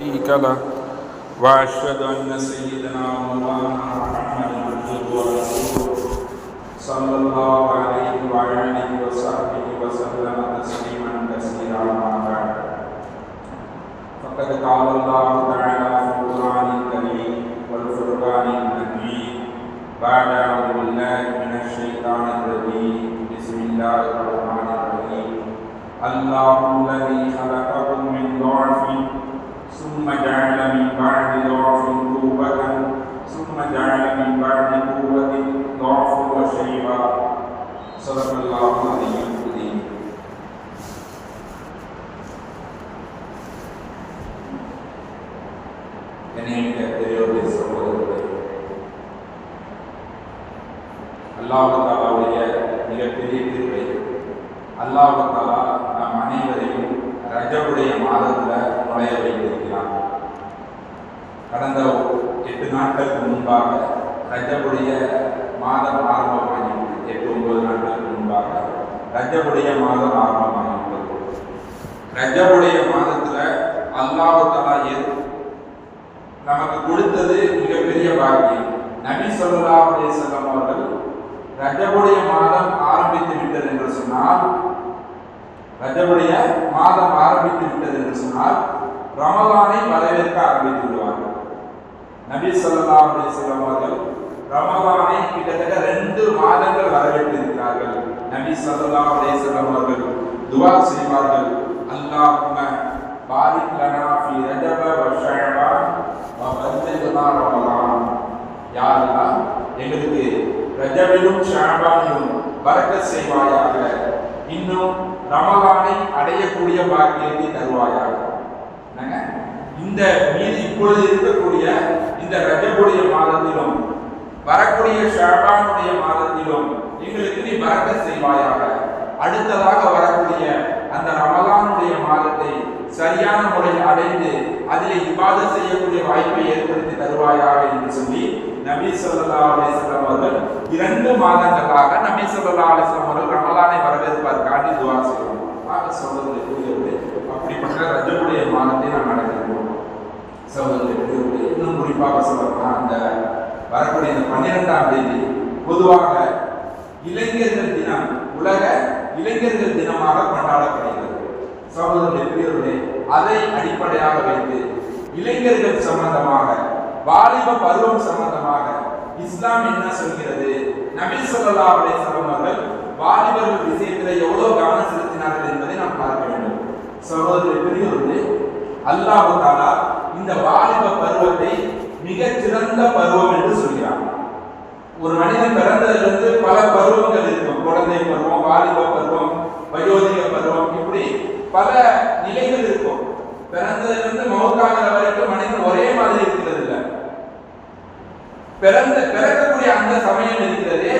شريك له وأشهد أن سيدنا مولانا محمد عبده ورسوله صلى الله عليه وعلى اله وصحبه وسلم تسليما كثيرا ما بعد. فقد قال الله تعالى في القرآن الكريم والفرقان المجيد بعد أعوذ بالله من الشيطان الرجيم. بسم الله الرحمن الرحيم. الله الذي خلقكم من ضعف ثم جعل من بعد ضعف قوة ثم جعل من بعد قوة ضعفا وشيبا صدق الله العلي العظيم கண்ணியமிக்க பெரியோர்களே சகோதரர்களே அல்லாஹ் தாலாவுடைய மிகப்பெரிய திருப்பை அல்லாஹ் தாலா நம் அனைவரையும் ரஜபுடைய மாதத்தில் நுழைய வைத்திருக்கிறான் கடந்த எட்டு நாட்களுக்கு முன்பாக ரஜபுடைய மாதம் ஆரம்பமாகிவிட்டது எட்டு ஒன்பது நாட்களுக்கு முன்பாக ரஜபுடைய மாதம் ஆரம்பமாகிவிட்டது. ரஜபுடைய மாதத்தில் அல்லாஹ் எது நமக்கு கொடுத்தது மிகப்பெரிய பாக்கியம். நபி சொல்லா அலைஹி செல்லம் அவர்கள் ரஜபுடைய மாதம் ஆரம்பித்து விட்டது என்று சொன்னால் ரஜபுடைய மாதம் ஆரம்பித்து விட்டது என்று சொன்னால் ரமலானை வரவேற்க ஆரம்பித்து விடுவார்கள். நபி சொல்லா அப்படி வஸல்லம் அவர்கள் ரமலானை கிட்டத்தட்ட ரெண்டு மாதங்கள் வரவேற்றிருக்கிறார்கள். நபி சொல்லா அப்படி வஸல்லம் அவர்கள் துஆ செய்வார்கள். அல்லாஹும பாரிக் லனா ஃபி ரஜப வ ஷஅபான் வ பல்லிக்னா ரமலான் யா அல்லாஹ் எங்களுக்கு ரஜபிலும் ஷஅபானிலும் பரக்கத் செய்வாயாக. இன்னும் ரமலானை அடையக்கூடிய பாக்கியத்தை தருவாயாக. இந்த மீதி இப்பொழுது இருக்கக்கூடிய இந்த ரஜபுடைய மாதத்திலும் வரக்கூடிய ஷாபானுடைய மாதத்திலும் எங்களுக்கு நீ வரக்க செய்வாயாக. அடுத்ததாக வரக்கூடிய அந்த ரமலானுடைய மாதத்தை சரியான முறையில் அடைந்து அதில் இவ்வாறு செய்யக்கூடிய வாய்ப்பை ஏற்படுத்தி தருவாயாக என்று சொல்லி நபி சொல்லா அலிஸ்லாம் அவர்கள் இரண்டு மாதங்களாக நபி சொல்லா அலிஸ்லாம் அவர்கள் ரமலானை வரவேற்பதற்காண்டி துவா செய்வோம். ஆக அப்படிப்பட்ட ரஜபுடைய மாதத்தை நாம் அடைந்திருக்கிறோம் சகோதரர்களே இன்னும் குறிப்பாக சொல்லணும்னா அந்த வரக்கூடிய இந்த பன்னிரெண்டாம் தேதி பொதுவாக இளைஞர்கள் தினம் உலக இளைஞர்கள் தினமாக கொண்டாடப்படுகிறது. சகோதரர்களே பெரியவர்களே அதை அடிப்படையாக வைத்து இளைஞர்கள் சம்பந்தமாக வாலிப பருவம் சம்பந்தமாக இஸ்லாம் என்ன சொல்கிறது? நபி சொல்லா அலை வஸல்லம் அவர்கள் வாலிபர்கள் விஷயத்தில் எவ்வளவு கவனம் செலுத்தினார்கள் என்பதை நாம் பார்க்க வேண்டும். சகோதரர்களே பெரியவர்களே அல்லாஹ் தாலா இந்த வாலிப பருவத்தை மிகச் சிறந்த பருவம் என்று சொல்கிறார் ஒரு மனிதன் பிறந்ததிலிருந்து பல பருவங்கள் இருக்கும். குழந்தை பருவம் வாலிப பருவம் வயோதிக பருவம் இப்படி பல நிலைகள் இருக்கும். பிறந்ததிலிருந்து மௌத்தாகிற வரைக்கும் மனிதன் ஒரே மாதிரி இருக்கிறது இல்லை பிறந்த பிறக்கக்கூடிய அந்த சமயம் இருக்கிறது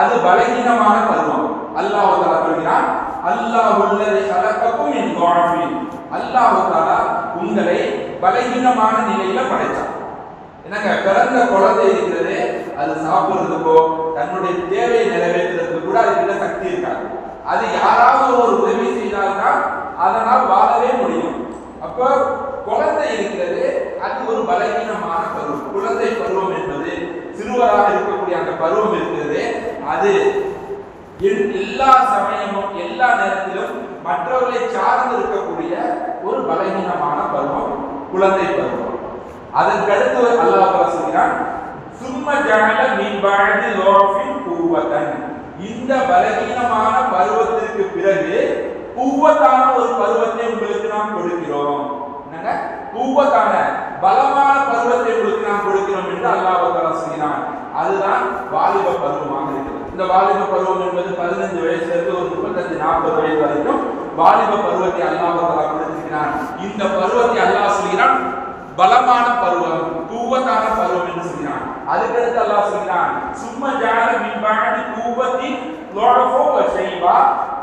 அது பலகீனமான பருவம். அல்லாஹ் தாலா சொல்கிறான் அல்லாஹ் உள்ளதை கலக்கக்கும் என் துஆஃபின். அல்லாஹ் தாலா உங்களை பலகீனமான நிலையில படைத்தான். என்னங்க பிறந்த குழந்தை இருக்கிறது அது சாப்பிடுறதுக்கோ தன்னுடைய தேவையை நிறைவேற்றுறதுக்கு கூட அதுக்கிட்ட சக்தி இருக்காது. அது யாராவது ஒரு உதவி செய்தால்தான் அதனால் வாழவே முடியும். அப்போ குழந்தை இருக்கிறது அது ஒரு பலகீனமான பருவம். குழந்தை பருவம் என்பது சிறுவராக இருக்கக்கூடிய அந்த பருவம் இருக்கிறது. அது எல்லா சமயமும் எல்லா நேரத்திலும் மற்றவர்களை சார்ந்து இருக்கக்கூடிய ஒரு பலகீனமான பருவம் குழந்தை பருவம். அதற்கடுத்து அல்லாஹ் பேசுகிறான் சும்ம ஜஅல மீன்பாழ்ந்து லோஃபின் லாஃபின் இந்த பலகீனமான பருவத்திற்கு பிறகு பூவத்தான ஒரு பருவத்தை உங்களுக்கு நாம் கொடுக்கிறோம். என்னங்க? குவத்தான பலமான பருவத்தை உங்களுக்கு நாம் கொடுக்கிறோம் என்று அல்லாஹ் பேசுகிறான் அதுதான் வாலிப பருவமாக இருக்கிறது. இந்த வாலிப பருவம் என்பது பதினஞ்சு வயசுலேருந்து ஒரு முப்பத்தஞ்சு நாற்பது வயது வரைக்கும் வாலிப பருவத்தை அல்லாஹ் கொடுத்திருக்கிறான் இந்த பருவத்தை அல்லாஹ் சொல்கிறான் பலமான பருவம் கூவத்தான பருவம் என்று சொல்கிறான். அதுக்கடுத்து அல்லாஹ் சொல்கிறான் சும்மா ஜால மின்பாடி கூவத்தி லோடஃபோ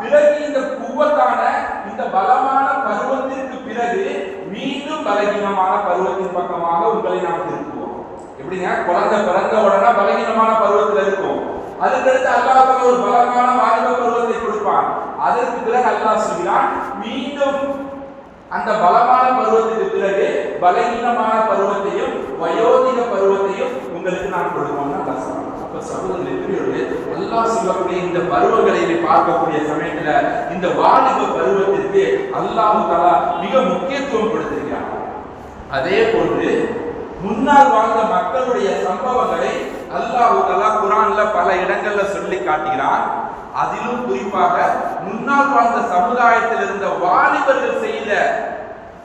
பிறகு இந்த கூவத்தான இந்த பலமான பருவத்திற்கு பிறகு மீண்டும் பலகீனமான பருவத்தின் பக்கமாக உங்களை நாம் திருப்புவோம். எப்படிங்க? குழந்தை பிறந்த உடனே பலகீனமான பருவத்தில் இருக்கும். அதுக்கடுத்து அல்லாஹ் ஒரு பலமான வாலிப பருவத்தை கொடுப்பான் அதற்கு பிறகு அல்லாஹ் சொல்கிறான் மீண்டும் அந்த பலமான பருவத்துக்கு பிறகு பலகீனமான பருவத்தையும் வயோதிக பருவத்தையும் உங்களுக்கு நான் கொடுப்போம்னு அல்லாஹ் சொல்றான். அப்ப சகோதரர்களே பெரியவர்களே அல்லாஹ் சொல்லக்கூடிய இந்த பருவங்களை பார்க்கக்கூடிய சமயத்துல இந்த வாலிப பருவத்திற்கு அல்லாஹு தஆலா மிக முக்கியத்துவம் கொடுத்திருக்கிறார் அதே போன்று முன்னால் வாழ்ந்த மக்களுடைய சம்பவங்களை அல்லாஹ் குரான்ல பல இடங்கள்ல சொல்லி காட்டுகிறான். அதிலும் குறிப்பாக முன்னால் வாழ்ந்த சமுதாயத்தில் இருந்த வாலிபர்கள் செய்த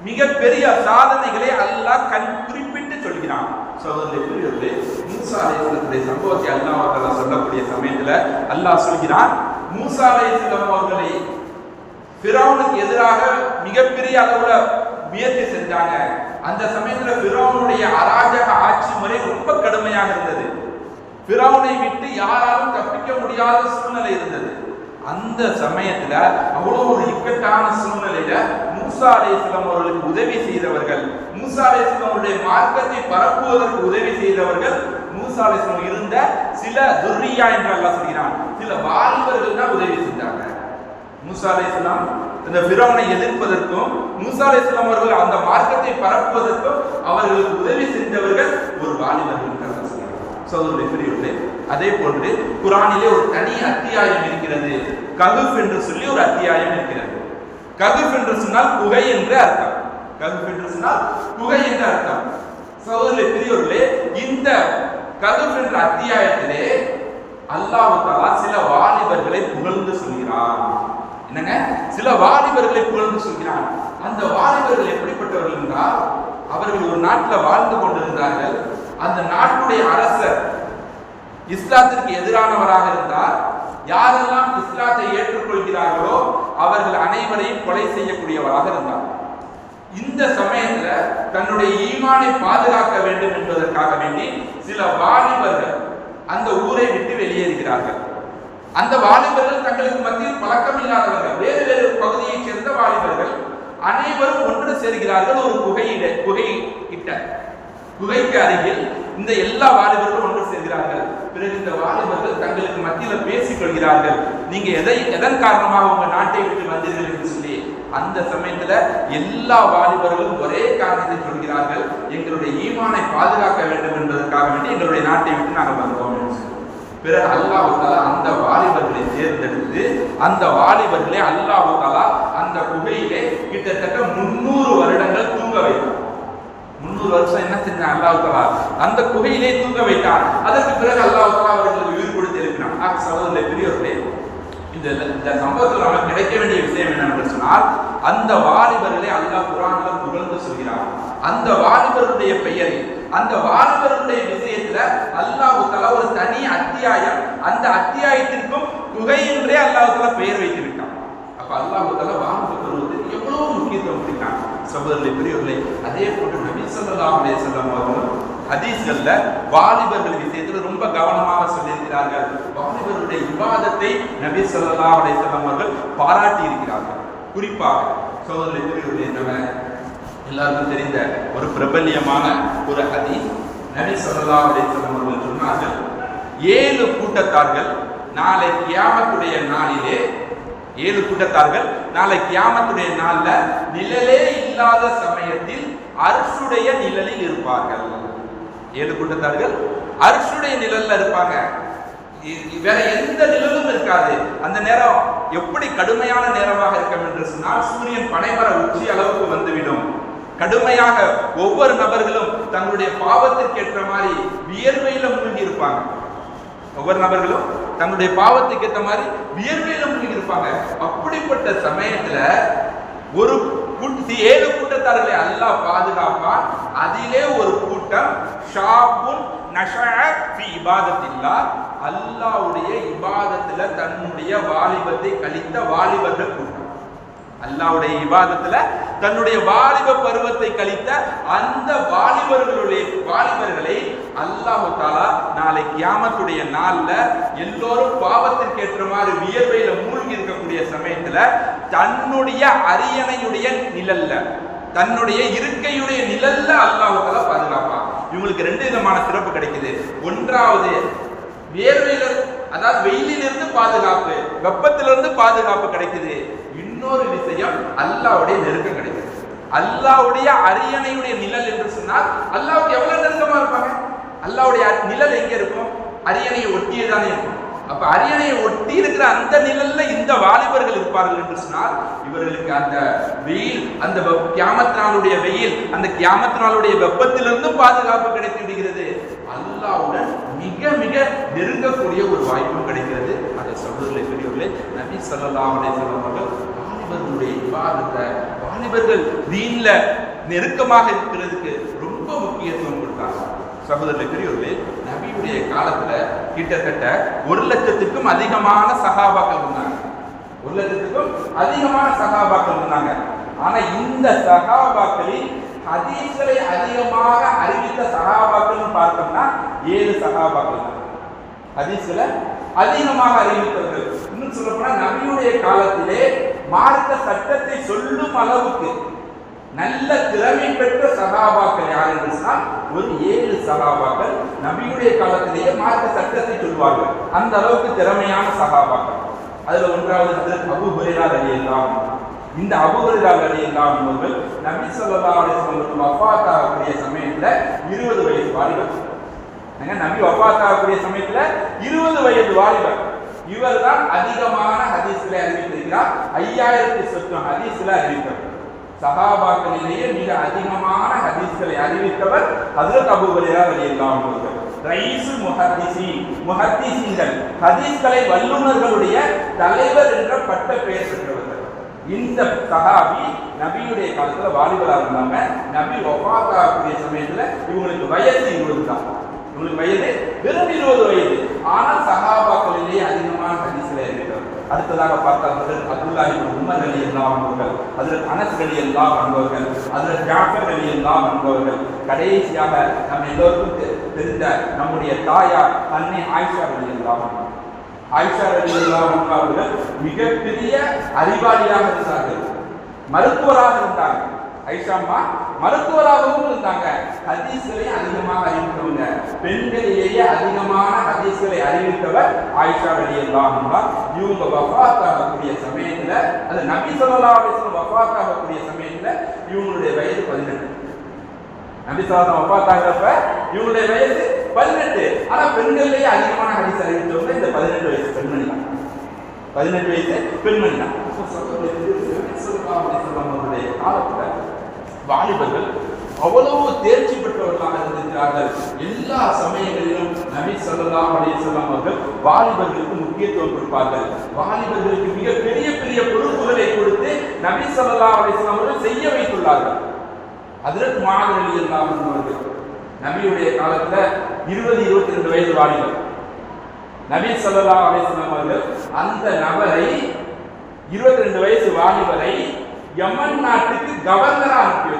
மிகப்பெரிய சாதனைகளை அல்லாஹ் கண் குறிப்பிட்டு சொல்கிறான். சகோதரர்களே பெரியவர்களே மூசா சம்பவத்தை அல்லாஹ் தஆலா சொல்லக்கூடிய சமயத்துல அல்லாஹ் சொல்கிறான் மூசா அலைஹிஸ்ஸலாம் அவர்களை பிறவனுக்கு எதிராக மிகப்பெரிய அளவுல முயற்சி செஞ்சாங்க. அந்த சமயத்துல பிறவனுடைய அராஜக ஆட்சி முறை ரொம்ப கடுமையாக இருந்தது. பிறவனை விட்டு யாராலும் தப்பிக்க முடியாத சூழ்நிலை இருந்தது. அந்த சமயத்துல அவ்வளவு ஒரு இக்கட்டான சூழ்நிலையில மூசா அலேஸ்லம் அவர்களுக்கு உதவி செய்தவர்கள் மூசா அலேஸ்லம் அவருடைய மார்க்கத்தை பரப்புவதற்கு உதவி செய்தவர்கள் மூசா அலேஸ்லம் இருந்த சில துர்ரியா என்று அல்லா சொல்கிறான். சில வாலிபர்கள் தான் உதவி செஞ்சாங்க. மூசா அலேஸ்லாம் இந்த ஃபிரௌனை எதிர்ப்பதற்கும் மூசா அலேஸ்லாம் அவர்கள் அந்த மார்க்கத்தை பரப்புவதற்கும் அவர்களுக்கு உதவி செஞ்சவர்கள் ஒரு வாலிபர்கள் என்று அல்லாஹ் அதே போன்று குரானிலே ஒரு தனி அத்தியாயம் இருக்கிறது. ககுஃப் என்று சொல்லி ஒரு அத்தியாயம் இருக்கிறது. ககுஃப் என்று சொன்னால் குகை என்று அர்த்தம். ககுஃப் என்று சொன்னால் குகை என்று அர்த்தம். சகோதரர்களே பெரியவர்களே இந்த ககுஃப் என்ற அத்தியாயத்திலே அல்லாஹ் சில வாலிபர்களை புகழ்ந்து சொல்கிறான். என்னங்க? சில வாலிபர்களை புகழ்ந்து சொல்கிறான். அந்த வாலிபர்கள் எப்படிப்பட்டவர்கள் என்றால் அவர்கள் ஒரு நாட்டில் வாழ்ந்து கொண்டிருந்தார்கள். அந்த நாட்டுடைய அரசர் இஸ்லாத்திற்கு எதிரானவராக இருந்தார். யாரெல்லாம் இஸ்லாத்தை ஏற்றுக்கொள்கிறார்களோ அவர்கள் அனைவரையும் கொலை செய்யக்கூடியவராக இருந்தார். இந்த சமயத்துல தன்னுடைய ஈமானை பாதுகாக்க வேண்டும் என்பதற்காக வேண்டி சில வாலிபர்கள் அந்த ஊரை விட்டு வெளியேறுகிறார்கள். அந்த வாலிபர்கள் தங்களுக்கு மத்தியில் பழக்கம் இல்லாதவர்கள் வேறு வேறு பகுதியைச் சேர்ந்த வாலிபர்கள் அனைவரும் ஒன்று சேர்கிறார்கள் ஒரு குகையிட குகை கிட்ட குகைக்கு அருகில் இந்த எல்லா வாலிபர்களும் ஒன்று சேர்கிறார்கள். பிறகு இந்த வாலிபர்கள் தங்களுக்கு மத்தியில பேசிக் கொள்கிறார்கள். நீங்க எதை எதன் காரணமாக உங்க நாட்டை விட்டு வந்தீர்கள் என்று சொல்லி அந்த சமயத்துல எல்லா வாலிபர்களும் ஒரே காரணத்தை சொல்கிறார்கள். எங்களுடைய ஈமானை பாதுகாக்க வேண்டும் என்பதற்காக வேண்டி எங்களுடைய நாட்டை விட்டு நாங்கள் வந்தோம் பிறகு அல்லாஹாலா அந்த வாலிபர்களை தேர்ந்தெடுத்து அந்த வாலிபர்களை அல்லாஹாலா அந்த குகையிலே கிட்டத்தட்ட முன்னூறு வருடங்கள் தூங்க வைத்தார். முன்னூறு வருஷம் என்ன செஞ்சான்? அல்லாஹ் அந்த குகையிலே தூங்க வைத்தான். அதற்கு பிறகு அல்லாஹ் அவர்களுக்கு உயிர் கொடுத்து இருக்கிறான் ஆக சகோதரர்களே பெரியவர்களே இந்த இந்த சம்பவத்தில் நமக்கு கிடைக்க வேண்டிய விஷயம் என்னவென்று சொன்னால் அந்த வாலிபர்களை அல்லாஹ் குரானில் புகழ்ந்து சொல்கிறார் அந்த வாலிபருடைய பெயரை அந்த வாலிபருடைய விஷயத்துல அல்லாஹுத்தலா ஒரு தனி அத்தியாயம் அந்த அத்தியாயத்திற்கும் குகை என்றே அல்லாஹ் பெயர் வைத்து விட்டான் அப்ப அல்லாஹ் தஆலா வாலிப எவ்வளவு முக்கியத்துவம் கொடுத்தான்? சகோதரர்களே பெரியவர்களே அதே போன்று நபி சொல்லலாம் அலே செல்லம் அவர்களும் ஹதீஸ்கள்ல வாலிபர்கள் விஷயத்தில் ரொம்ப கவனமாக சொல்லியிருக்கிறார்கள். வாலிபருடைய விவாதத்தை நபி சொல்லலாம் அலே செல்லம் அவர்கள் பாராட்டி இருக்கிறார்கள் குறிப்பாக சகோதரர்களே பெரியவர்களே என்னவென எல்லாருக்கும் தெரிந்த ஒரு பிரபல்யமான ஒரு ஹதீஸ் நபி சொல்லலாம் அலே செல்லம் அவர்கள் சொன்னார்கள் ஏழு கூட்டத்தார்கள் நாளை கியாமத்துடைய நாளிலே ஏழு கூட்டத்தார்கள் நாளை கியாமத்துடைய நாளில் நிழலே இல்லாத சமயத்தில் அர்ஷுடைய நிழலில் இருப்பார்கள். ஏழு கூட்டத்தார்கள் அர்ஷுடைய நிழல்ல இருப்பாங்க. வேற எந்த நிழலும் இருக்காது. அந்த நேரம் எப்படி கடுமையான நேரமாக இருக்கும் என்று சொன்னால் சூரியன் பனைமர உச்சி அளவுக்கு வந்துவிடும். கடுமையாக ஒவ்வொரு நபர்களும் தங்களுடைய பாவத்திற்கு ஏற்ற மாதிரி வியர்வையில மூழ்கி இருப்பாங்க ஒவ்வொரு நபர்களும் தங்களுடைய பாவத்துக்கு ஏற்ற மாதிரி வியர்வையில மூழ்கி இருப்பாங்க. அப்படிப்பட்ட சமயத்துல ஒரு கூட்டு ஏழு கூட்டத்தார்களை அல்லாஹ் பாதுகாப்பான். அதிலே ஒரு கூட்டம் ஷாபுன் நஷஅ ஃபி இபாதத்தில்லா. அல்லாஹ்வுடைய இபாதத்துல தன்னுடைய வாலிபத்தை கழித்த வாலிபர்கள் கூட்டம். அல்லாவுடைய இபாதத்துல தன்னுடைய வாலிப பருவத்தை கழித்த அந்த வாலிபர்களுடைய வாலிபர்களை அல்லாஹ் தாலா நாளை கியாமத்துடைய நாள்ல எல்லோரும் பாவத்திற்கு ஏற்ற மாதிரி வியர்வையில மூழ்கி இருக்கக்கூடிய சமயத்துல தன்னுடைய அரியணையுடைய நிழல்ல தன்னுடைய இருக்கையுடைய நிழல்ல அல்லாஹு தாலா பாதுகாப்பான். இவங்களுக்கு ரெண்டு விதமான சிறப்பு கிடைக்குது. ஒன்றாவது வேர்வையில அதாவது வெயிலிலிருந்து பாதுகாப்பு வெப்பத்திலிருந்து பாதுகாப்பு கிடைக்குது. இன்னொரு விஷயம் அல்லாவுடைய நெருக்கம் கிடைக்கும். அல்லாவுடைய அரியணையுடைய நிழல் என்று சொன்னால் அல்லாவுக்கு எவ்வளவு நெருக்கமா இருப்பாங்க? அல்லாவுடைய நிழல் எங்க இருக்கும்? அரியணையை ஒட்டியே தானே இருக்கும். அப்ப அரியணையை ஒட்டி இருக்கிற அந்த நிழல்ல இந்த வாலிபர்கள் இருப்பார்கள் என்று சொன்னால் இவர்களுக்கு அந்த வெயில் அந்த கியாமத்தினாளுடைய வெயில் அந்த கியாமத்தினாளுடைய வெப்பத்திலிருந்தும் பாதுகாப்பு கிடைத்து விடுகிறது. அல்லாவுடன் மிக மிக நெருங்கக்கூடிய ஒரு வாய்ப்பும் கிடைக்கிறது. அதை சொல்வதில்லை பெரியவர்களே நபி சொல்லலாம் அவர்கள் வாலிபர்களுடைய விவாதத்தை வாலிபர்கள் தீன்ல நெருக்கமாக இருக்கிறதுக்கு ரொம்ப முக்கியத்துவம் கொடுத்தாங்க. சகோதரர்களே பெரியவர்களே நபியுடைய காலத்துல கிட்டத்தட்ட ஒரு லட்சத்துக்கும் அதிகமான சகாபாக்கள் இருந்தாங்க. ஒரு லட்சத்துக்கும் அதிகமான சகாபாக்கள் இருந்தாங்க. ஆனா இந்த சகாபாக்களில் ஹதீஸ்களை அதிகமாக அறிவித்த சகாபாக்கள்னு பார்த்தோம்னா ஏழு சகாபாக்கள் தான். ஹதீஸ்களை அதிகமாக அறிவித்தவர்கள். இன்னும் சொல்லப்போனா நபியுடைய காலத்திலே மார்க்க சட்டத்தை சொல்லும் அளவுக்கு நல்ல திறமை பெற்ற சகாபாக்கள் யார் என்று சொன்னால் ஒரு ஏழு சகாபாக்கள் நபியுடைய காலத்திலேயே மார்க்க சட்டத்தை சொல்வார்கள். அந்த அளவுக்கு திறமையான சகாபாக்கள். அதுல ஒன்றாவது அபு ஹுரைரா ரலியல்லாஹு இந்த அபு ஹுரைரா ரலியல்லாஹு அன்ஹு நபி சொல்லா அலைஹி வஃபாத்தாகக்கூடிய சமயத்துல இருபது வயது வாலிபர். நபி வஃபாத்தாகக்கூடிய சமயத்துல 20 வயது வாலிபர். இவர் தான் அதிகமான ஹதீஸ்களை அறிவித்திருக்கிறார். ஐயாயிரத்தி சொச்சம் ஹதீஸ்ல அறிவித்தவர். சகாபாக்களிலேயே மிக அதிகமான ஹதீஸ்களை அறிவித்தவர் அது அபூ ஹுரைரா ரலியல்லாஹு ரைசு முஹத்திசி முஹத்திசிங்கள் ஹதீஸ்களை வல்லுநர்களுடைய தலைவர் என்ற பட்ட பெயர் பெற்றவர்கள். இந்த சஹாபி நபியுடைய காலத்துல வாலிபரா இருந்தாங்க. நபி ஒஃபாத்தாகக்கூடிய சமயத்துல இவங்களுக்கு வயசு இருபது தான் இவங்களுக்கு வயது வெறும் இருபது வயது. ஆனால் சகாபாக்களிலேயே அதிகமான ஹதீஸ்ல இருக்கிறவர் அடுத்ததாக பார்த்தால் ஹஜரத் அப்துல்லா இப்னு உமர் அலி எல்லாம் அன்பவர்கள் அதில் அனஸ் அலி எல்லாம் அன்பவர்கள் அதில் ஜாஃபர் அலி எல்லாம் அன்பவர்கள் கடைசியாக நம்ம எல்லோருக்கும் தெரிந்த நம்முடைய தாயார் அன்னை ஆயிஷா அலி எல்லாம் ஆயிஷா அலி எல்லாம் அன்பவர்கள் மிகப்பெரிய அறிவாளியாக இருந்தார்கள். மருத்துவராக இருந்தாங்க ஐஷாம்மா மருத்துவராகவும் இருந்தாங்க. ஹதீஸ்களை அதிகமாக அறிவித்தவங்க. பெண்களிலேயே அதிகமான ஹதீஸ்களை அறிவித்தவர் ஆயிஷா அலி அல்லாஹா இவங்க வஃபாத் ஆகக்கூடிய சமயத்துல அது நபி ஸல்லல்லாஹு அலைஹி வஸல்லம் ஆகக்கூடிய சமயத்துல இவங்களுடைய வயது பதினெட்டு. நபி ஸல்லல்லாஹு வஃபாத் ஆகிறப்ப இவங்களுடைய வயது பதினெட்டு. ஆனா பெண்களிலேயே அதிகமான ஹதீஸ் அறிவித்தவங்க இந்த பதினெட்டு வயசு பெண்மணி தான். பதினெட்டு வயசு பெண்மணி தான். அப்போ காலத்துல வாலிபர்கள் அவ்வளவு தேர்ச்சி பெற்றவர்களாக இருந்திருக்கிறார்கள். எல்லா சமயங்களிலும் நபி ஸல்லல்லாஹு அலைஹி அவர்கள் வாலிபர்களுக்கு முக்கியத்துவம் கொடுப்பார்கள். வாலிபர்களுக்கு மிக பெரிய பெரிய பொறுப்புகளை கொடுத்து நபி ஸல்லல்லாஹு அலைஹி அவர்கள் செய்ய வைத்துள்ளார்கள். அதற்கு முஆத் இல்லாமல் அவர்கள் நபியுடைய காலத்துல இருபது இருபத்தி ரெண்டு வயது வாலிபர். நபி ஸல்லல்லாஹு அலைஹி அவர்கள் அந்த நபரை இருபத்தி ரெண்டு வயசு வாலிபரை யமன் நாட்டுக்கு கவர்னரா அனுப்பி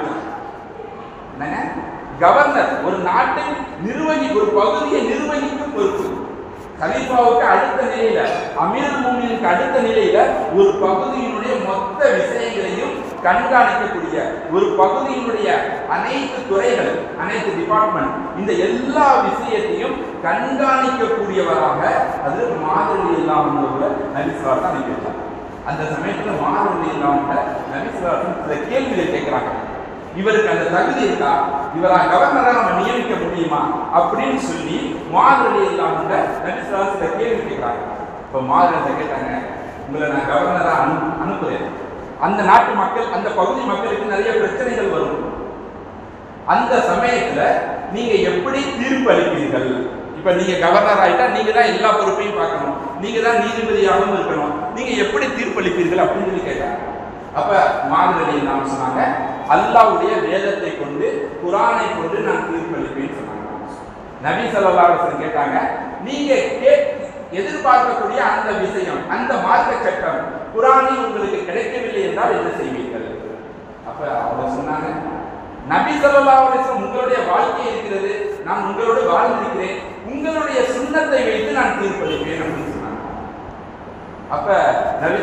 கவர்னர் ஒரு நாட்டை நிர்வகி ஒரு பகுதியை நிர்வகிக்கும் பொறுப்பு. கலீஃபாவுக்கு அடுத்த நிலையில அமீர் மூமினுக்கு அடுத்த நிலையில ஒரு பகுதியினுடைய மொத்த விஷயங்களையும் கண்காணிக்கக்கூடிய ஒரு பகுதியினுடைய அனைத்து துறைகள் அனைத்து டிபார்ட்மெண்ட் இந்த எல்லா விஷயத்தையும் கண்காணிக்கக்கூடியவராக அது மாதிரி இல்லாமல் நபிசுவார் தான் வச்சாங்க அந்த சமயத்தில் மாதிரி இல்லாமல் சில கேள்விகளை கேட்கிறாங்க. இவருக்கு அந்த தகுதி இருக்கா? இவரா கவர்னராக நம்ம நியமிக்க முடியுமா? அப்படின்னு சொல்லி மாதிரி இல்லாம நபிசுவார் சில கேள்வி கேட்கிறாங்க. இப்போ மாதிரி கேட்டாங்க உங்களை நான் கவர்னராக அனு அனுப்புறேன். அந்த நாட்டு மக்கள் அந்த பகுதி மக்களுக்கு நிறைய பிரச்சனைகள் வரும். அந்த சமயத்துல நீங்க எப்படி தீர்ப்பு அளிப்பீர்கள்? இப்ப நீங்க கவர்னர் ஆயிட்டா நீங்க தான் எல்லா பொறுப்பையும் பார்க்கணும். நீங்க தான் நீதிபதியாகவும் இருக்கணும். நீங்க எப்படி தீர்ப்பு அளிப்பீர்கள்? அப்படின்னு சொல்லி கேட்டாங்க அப்ப மாதிரி நாம் சொன்னாங்க? அல்லாவுடைய வேதத்தை கொண்டு குரானை கொண்டு நான் தீர்ப்பளிப்பேன்னு சொன்னாங்க. நபி ஸல்லல்லாஹு கேட்டாங்க நீங்க கே எதிர்பார்க்கக்கூடிய அந்த விஷயம் அந்த மார்க்க சட்டம் குரானில் உங்களுக்கு கிடைக்கவில்லை என்றால் என்ன செய்வீர்கள்? அப்ப அவர் சொன்னாங்க நபி ஸல்லல்லாஹு உங்களுடைய வாழ்க்கை இருக்கிறது. நான் உங்களோடு வாழ்ந்திருக்கிறேன். உங்களுடைய சுண்ணத்தை வைத்து நான் தீர்ப்பளிப்பேன் அப்படின்னு அப்ப நபி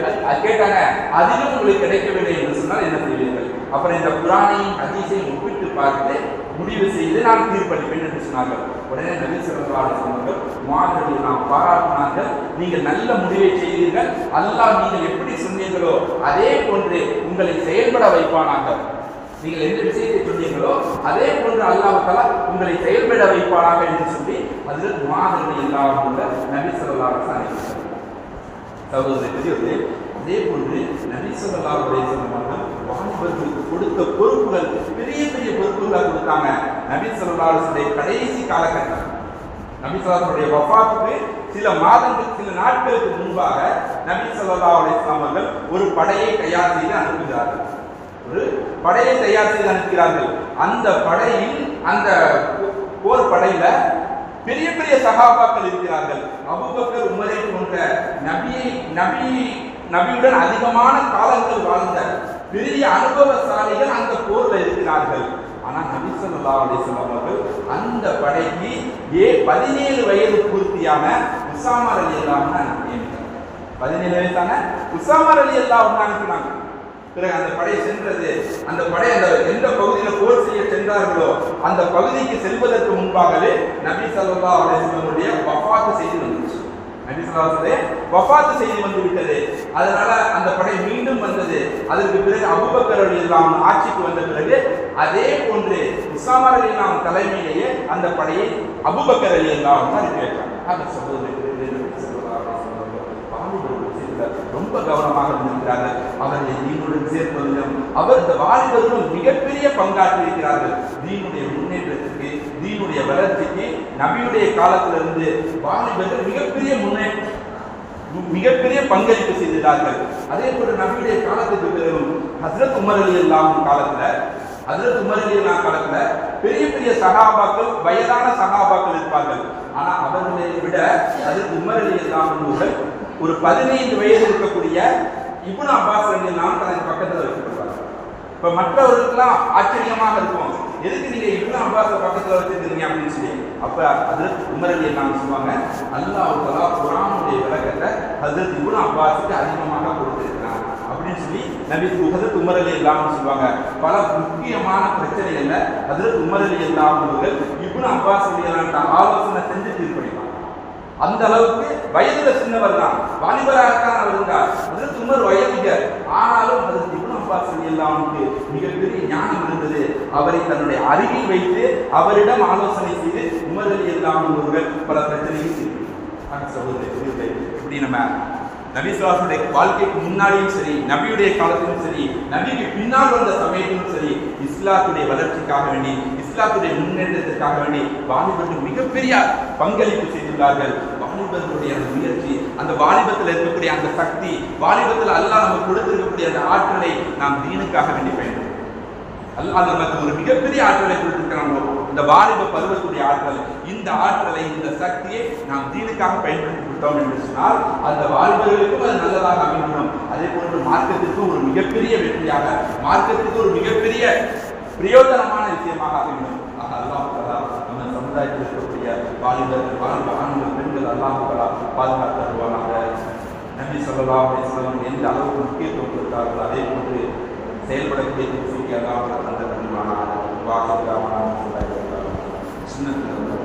கேட்டாங்க அதிலும் உங்களுக்கு கிடைக்கவில்லை என்று சொன்னால் என்ன செய்வீர்கள்? அப்புறம் இந்த குரானையும் அதிசையும் ஒப்பிட்டு பார்த்து முடிவு செய்து நான் தீர்ப்பளிப்பேன் என்று சொன்னார்கள். உடனே நபி ஸல்லல்லாஹு சொன்னார்கள் வஸல்லம் மாதிரி நாம் பாராட்டினார்கள். நீங்கள் நல்ல முடிவை செய்தீர்கள். அல்லாஹ் நீங்கள் எப்படி சொன்னீர்களோ அதே போன்று உங்களை செயல்பட வைப்பானாங்க நீங்கள் எந்த விஷயத்தை சொன்னீங்களோ அதே போன்று அல்லாஹால உங்களை செயல்பட வைப்பானாக என்று சொல்லி அதில் மாதிரி இல்லாமல் நபி சொல்லலாம் சகோதரி பெரியவர்களே அதே போன்று நபி சொல்லலாம் வாலிபர்களுக்கு கொடுத்த பொறுப்புகள் பெரிய பெரிய பொறுப்புகளாக கொடுத்தாங்க. நபிசல்லாவுடைய கடைசி காலகட்டம். நபி வபாத்துக்கு சில மாதங்கள் சில நாட்களுக்கு முன்பாக நபி சொல்லா அலிஸ்லாம் ஒரு படையை தயார் செய்து அனுப்புகிறார்கள். ஒரு படையை தயார் செய்து அனுப்புகிறார்கள். அந்த படையில் அந்த போர் படையில பெரிய பெரிய சகாபாக்கள் இருக்கிறார்கள். அபுபக்கர் உமரை போன்ற நபியை நபி நபியுடன் அதிகமான காலங்கள் வாழ்ந்த பெரிய அனுபவசாலிகள் அந்த போர்ல இருக்கிறார்கள். ஆனால் நபி சொல்லா அலிஸ்லாம் அவர்கள் அந்த படைக்கு ஏ பதினேழு வயது பூர்த்தியான உசாமர் அலி அல்லாம பதினேழு பதினேழு வயசான உசாமர் அலி அல்லாஹ் அனுப்பினாங்க. பிறகு அந்த படை சென்றது. அந்த படை அந்த எந்த பகுதியில் போர் செய்ய சென்றார்களோ அந்த பகுதிக்கு செல்வதற்கு முன்பாகவே நபி சல்லா அலிஸ்லமுடைய வஃபாத்து செய்தி வந்துச்சு. நபி சொல்லாசலே வஃபாத்து செய்தி வந்து விட்டது. அதனால அந்த படை மீண்டும் வந்தது. அதற்கு பிறகு அபுபக்கர் அலி ஆட்சிக்கு வந்த பிறகு அதே போன்று உசாமர் அலி இல்லாம் தலைமையிலேயே அந்த படையை அபுபக்கர் அலி இல்லாம் அனுப்பி வைத்தாங்க சகோதரி ரொம்ப கவனமாக இருந்திருக்கிறார்கள். அவர்களை தீனுடன் சேர்ப்பதிலும் அவர் இந்த வாலிபர்களும் மிகப்பெரிய பங்காற்றிருக்கிறார்கள் தீனுடைய முன்னேற்றத்திற்கு தீனுடைய வளர்ச்சிக்கு நபியுடைய காலத்திலிருந்து வாலிபர்கள் மிகப்பெரிய முன்னேற்றம் மிகப்பெரிய பங்களிப்பு செய்திருந்தார்கள். அதே போல நபியுடைய காலத்துக்கு பிறகும் ஹசரத் உமர் அலி அல்லாம் காலத்துல ஹசரத் உமர் அலி அல்லாம் காலத்துல பெரிய பெரிய சகாபாக்கள் வயதான சகாபாக்கள் இருப்பார்கள். ஆனா அவர்களை விட ஹசரத் உமர் அலி அல்லாம் ஒரு பதினைந்து வயது இருக்கக்கூடிய இப்னு அப்பாஸ் எல்லாம் தனக்கு பக்கத்தில் வச்சுருப்பாங்க இப்போ மற்றவர்களுக்கெல்லாம் ஆச்சரியமாக இருக்கும். எதுக்கு நீங்க இப்னு அப்பாஸை பக்கத்தில் வச்சிருக்கீங்க அப்படின்னு சொல்லி. அப்போ அது உமரலி எல்லாம் சொல்லுவாங்க அல்லாஹ் தலா குரானுடைய விளக்கத்தை ஹசரத் இப்னு அப்பாஸுக்கு அதிகமாக கொடுத்துருக்கிறாங்க அப்படின்னு சொல்லி நபி ஹசரத் உமரலி இல்லாமல் சொல்லுவாங்க. பல முக்கியமான பிரச்சனைகளில் ஹசரத் உமரலி இல்லாமல் எல்லாம் இப்னு அப்பாஸ் ஆலோசனை அந்த அளவுக்கு வயதுல சின்னவர் தான். வாலிபராகத்தான் அவர் இருந்தார். அது உமர் வயதிகர் ஆனாலும் அதற்கு இப்னு அப்பாஸ் உண்டு. மிகப்பெரிய ஞானம் இருந்தது. அவரை தன்னுடைய அருகில் வைத்து அவரிடம் ஆலோசனை செய்து உமர் அலி எல்லாம் ஒருவர் பல பிரச்சனையும் சகோதரி இப்படி நம்ம நபிசுவாசுடைய வாழ்க்கைக்கு முன்னாடியும் சரி நபியுடைய காலத்திலும் சரி நபிக்கு பின்னால் வந்த சமயத்திலும் சரி இஸ்லாத்துடைய வளர்ச்சிக்காக வேண்டி இஸ்லாத்துடைய முன்னேற்றத்திற்காக வேண்டி வாலிபர்கள் மிகப்பெரிய பங்களிப்பு செய்துள்ளார்கள். வாலிபர்களுடைய அந்த முயற்சி அந்த வாலிபத்தில் இருக்கக்கூடிய அந்த சக்தி வாலிபத்தில் அல்லாஹ் நமக்கு கொடுத்திருக்கக்கூடிய அந்த ஆற்றலை நாம் தீனுக்காக வேண்டி பயன்படுத்தும் அல்லாஹ் நமக்கு ஒரு மிகப்பெரிய ஆற்றலை கொடுத்திருக்கிறாங்க இந்த வாலிப பருவத்துடைய ஆற்றல் இந்த ஆற்றலை இந்த சக்தியை நாம் தீனுக்காக பயன்படுத்தி கொடுத்தோம் என்று சொன்னால் அந்த வாலிபர்களுக்கும் அது நல்லதாக அமைந்துவிடும் அதே போன்று மார்க்கத்திற்கும் ஒரு மிகப்பெரிய வெற்றியாக மார்க்கத்திற்கு ஒரு மிகப்பெரிய பிரயோஜனமான விஷயமாக அமைந்துவிடும் ஆக அல்லாஹ் நம்ம சமுதாயத்தில் இருக்கக்கூடிய வாலிபர்கள் ஆண்கள் பெண்கள் அல்லாஹ் பாதுகாத்து தருவானாக. நபி சொல்லலாம் அலிஸ்லாம் எந்த அளவுக்கு முக்கியத்துவம் கொடுத்தார்கள் அதே போன்று செயல்படக்கூடிய தூக்கி அல்லாஹ் தந்த கண்டிப்பான வாசிக்காமல் சின்னத்தில்